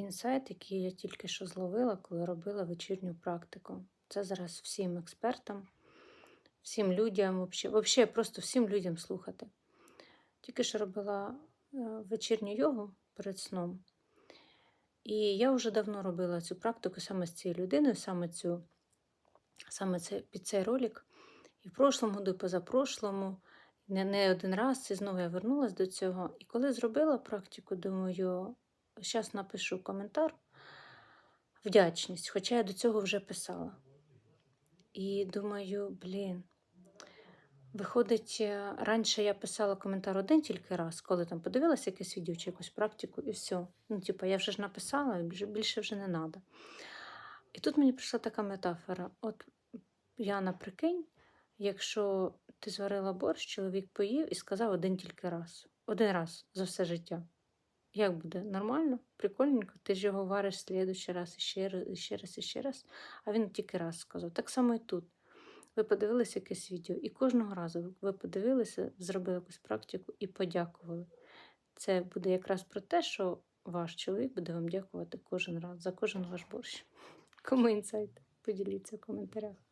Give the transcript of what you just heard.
інсайт, який я тільки що зловила, коли робила вечірню практику. Це зараз всім експертам, всім людям, взагалі просто всім людям слухати. Тільки що робила е, вечірню йогу перед сном. І я вже давно робила цю практику саме з цією людиною, саме цю, саме це, під цей ролик. І в прошлому году, і позапрошлому, не, не один раз, і знову я вернулася до цього. І коли зробила практику, думаю, зараз напишу коментар, вдячність, хоча я до цього вже писала. І думаю, блін. Виходить, е, раніше я писала коментар один тільки раз, коли там подивилася якесь відео чи якусь практику, і все. Ну, типу, я вже ж написала, і більше, вже не треба. І тут мені прийшла така метафора. От Яна, прикинь, якщо ти зварила борщ, чоловік поїв і сказав один тільки раз. Один раз за все життя. Як буде? Нормально? Прикольненько? Ти ж його вариш слідуючий раз, і ще раз, і ще раз, і ще раз, а він тільки раз сказав. Так само і тут. Ви подивилися якесь відео, і кожного разу ви подивилися, зробили якусь практику і подякували. Це буде якраз про те, що ваш чоловік буде вам дякувати кожен раз за кожен ваш борщ. Кому інсайт? Поділіться в коментарях.